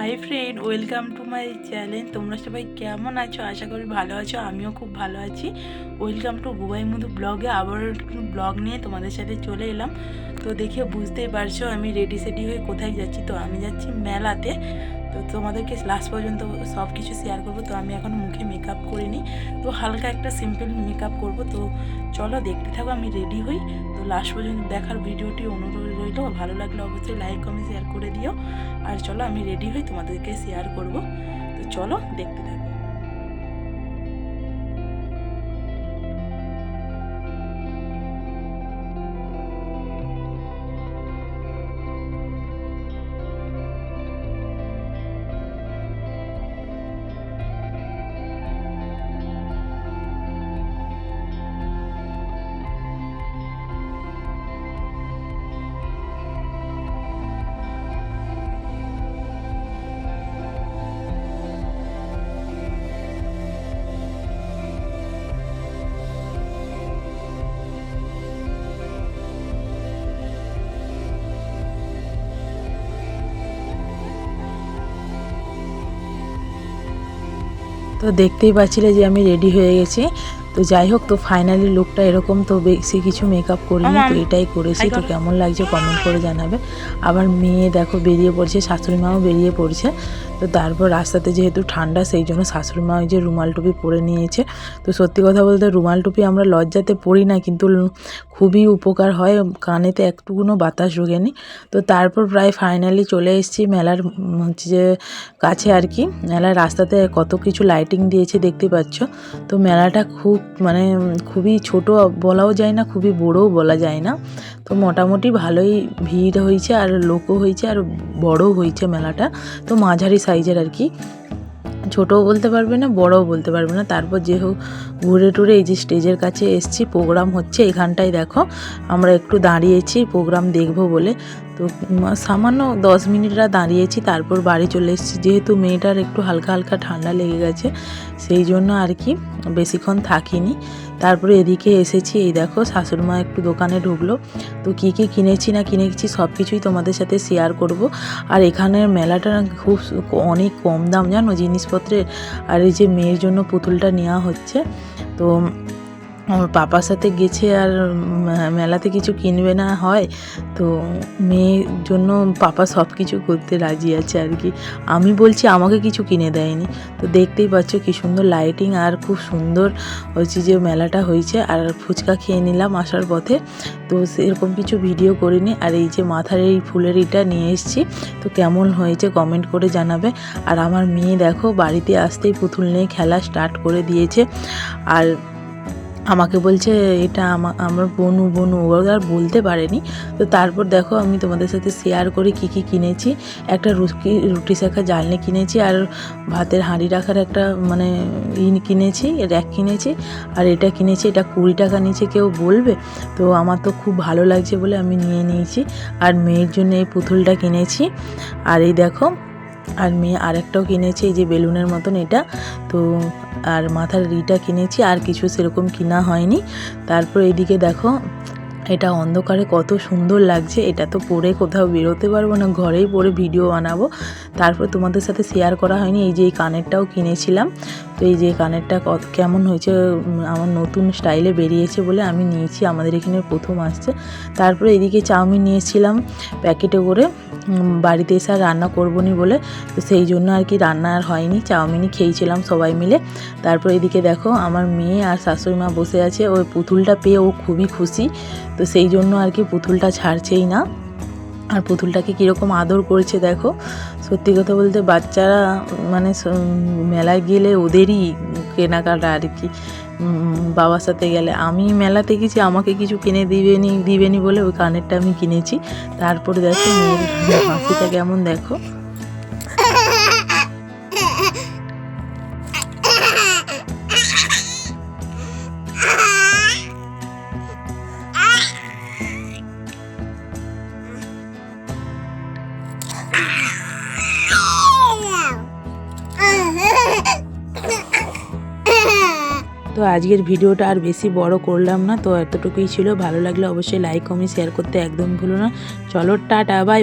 মাই channel তোমরা সবাই কেমন আছো? আশা করি ভালো আছো, আমিও খুব ভালো আছি। ওয়েলকাম টু বুবাই মধু ব্লগে আবার ব্লগ নিয়ে তোমাদের সাথে চলে এলাম। তো দেখে বুঝতেই পারছ আমি রেডি সেডি হয়ে কোথায় যাচ্ছি। তো আমি যাচ্ছি মেলাতে। তো তোমাদেরকে লাস্ট পর্যন্ত সব কিছু শেয়ার করব। তো আমি এখন মুখে মেকআপ করিনি। তো হালকা একটা সিম্পল মেকআপ করব। তো চলো দেখতে থাকো, আমি রেডি হই। তো লাস্ট পর্যন্ত দেখার ভিডিওটি অনুরোধ রইল। ভালো লাগলে অবশ্যই লাইক কমেন্ট শেয়ার করে দিও। আর চলো আমি রেডি হই তোমাদেরকে শেয়ার করব। তো চলো দেখতে থাকো। তো দেখতেই পাচ্ছিলে যে আমি রেডি হয়ে গেছি। তো যাই হোক তো ফাইনালি লুকটা এরকম তো বেশি কিছু মেকআপ করিনি তো এটাই করেছি। তো কেমন লাগছে কমেন্ট করে জানাবে। আবার মেয়ে দেখো বেরিয়ে পড়ছে শাশুড়ি মাও বেরিয়ে পড়ছে। তো তারপর রাস্তাতে যেহেতু ঠান্ডা সেই জন্য শাশুড়ি মা ওই যে রুমাল টুপি পরে নিয়েছে। তো সত্যি কথা বলতে রুমাল টুপি আমরা লজ্জাতে পরি না কিন্তু খুবই উপকার হয়, কানেতে একটুকুনো বাতাস ঢোকেনি। তো তারপর প্রায় ফাইনালি চলে এসেছি মেলার, হচ্ছে যে কাছে আর কি। মেলার রাস্তাতে কত কিছু লাইটিং দিয়েছে দেখতে পাচ্ছ। তো মেলাটা খুব মানে খুবই ছোট বলাও যায় না, খুবই বড়ও বলা যায় না। তো মোটামুটি ভালোই ভিড় হয়েছে আর লোকও হয়েছে আর বড়ও হয়েছে মেলাটা। তো মাঝারি সাইজের আর কি। ছোটও বলতে পারবে না, বড়ও বলতে পারবে না। তারপর যে হোক, ঘুরে টুরে এই যে স্টেজের কাছে এসছি, প্রোগ্রাম হচ্ছে এখানটায় দেখো। আমরা একটু দাঁড়িয়েছি, প্রোগ্রাম দেখব বলে। তো সামান্য দশ মিনিটরা দাঁড়িয়েছি, তারপর বাড়ি চলে এসেছি। যেহেতু মেয়েটার একটু হালকা হালকা ঠান্ডা লেগে গেছে, সেই জন্য আর কি বেশিক্ষণ থাকিনি। তারপরে এদিকে এসেছি, এই দেখো শাশুড়মা একটু দোকানে ঢুকলো। তো কী কী কিনেছি না কিনেছি সব কিছুই তোমাদের সাথে শেয়ার করব। আর এখানের মেলাটা খুব অনেক কম দাম, জানো জিনিসপত্রের। আর এই যে মেয়ের জন্য পুতুলটা নেওয়া হচ্ছে, তো আমার পাপার সাথে গেছে আর মেলাতে কিছু কিনবে না হয়, তো মেয়ের জন্য পাপা সব কিছু করতে রাজি আছে আর কি। আমি বলছি, আমাকে কিছু কিনে দেয়নি। তো দেখতেই পাচ্ছ কি সুন্দর লাইটিং আর খুব সুন্দর হচ্ছে যে মেলাটা হয়েছে। আর ফুচকা খেয়ে নিলাম আসার পথে। তো সেরকম কিছু ভিডিও করিনি। আর এই যে মাথার এই ফুলের ইটা নিয়ে এসেছি, তো কেমন হয়েছে কমেন্ট করে জানাবে। আর আমার মেয়ে দেখো, বাড়িতে আসতেই পুতুল নিয়ে খেলা স্টার্ট করে দিয়েছে। আর আমাকে বলছে, এটা আমার বনু বনু। ও আর বলতে পারেনি। তো তারপর দেখো আমি তোমাদের সাথে শেয়ার করে কি কি কিনেছি। একটা রুটি রুটি শেখা জালনি কিনেছি আর ভাতের হাঁড়ি রাখার একটা মানে ই কিনেছি র্যাক কিনেছি। আর এটা কিনেছি, এটা কুড়ি টাকা নিচে কেউ বলবে? তো আমার তো খুব ভালো লাগছে বলে আমি নিয়ে নিয়েছি। আর মেয়ের জন্য এই পুতুলটা কিনেছি। আর এই দেখো আর মেয়ে আরেকটাও কিনেছে, এই যে বেলুনের মতন এটা। তো আর মাথার রিটা কিনেছি, আর কিছু সেরকম কিনা হয়নি। তারপর এদিকে দেখো এটা অন্ধকারে কত সুন্দর লাগছে, এটা তো পরে কোথাও বেরোতে পারব না, ঘরেই পরে ভিডিও বানাবো। তারপর তোমাদের সাথে শেয়ার করা হয়নি, এই যে এই কানেরটাও কিনেছিলাম। তো এই যে কানেরটা কত কেমন হয়েছে আমার নতুন স্টাইলে বেরিয়েছে বলে আমি নিয়েছি, আমাদের এখানে প্রথম আসছে। তারপরে এদিকে চাউমিন নিয়েছিলাম প্যাকেটে করে বাড়িতে এসে আর রান্না করব নি বলে। তো সেই জন্য আর কি রান্না আর হয়নি, চাউমিনই খেয়েছিলাম সবাই মিলে। তারপর এদিকে দেখো আমার মেয়ে আর শাশুড়ি মা বসে আছে, ওই পুতুলটা পেয়ে ও খুবই খুশি। তো সেই জন্য আর কি পুতুলটা ছাড়ছেই না। আর পুতুলটাকে কীরকম আদর করেছে দেখো। সত্যি কথা বলতে বাচ্চারা মানে মেলায় গেলে ওদেরই কেনাকাটা আর কি। বাবার সাথে গেলে। আমি মেলাতে গেছি আমাকে কিছু কিনে দিবেনি দিবেনি বলে ওই কানেরটা আমি কিনেছি। তারপরে দেখো মেয়ের হাসিটা কেমন দেখো। তো আজকের ভিডিওটা আর বেশি বড় করলাম না, তো এতটুকুই ছিল। ভালো লাগলে অবশ্যই লাইক কমেন্ট শেয়ার করতে একদম ভুলো না। চলো, টাটা বাই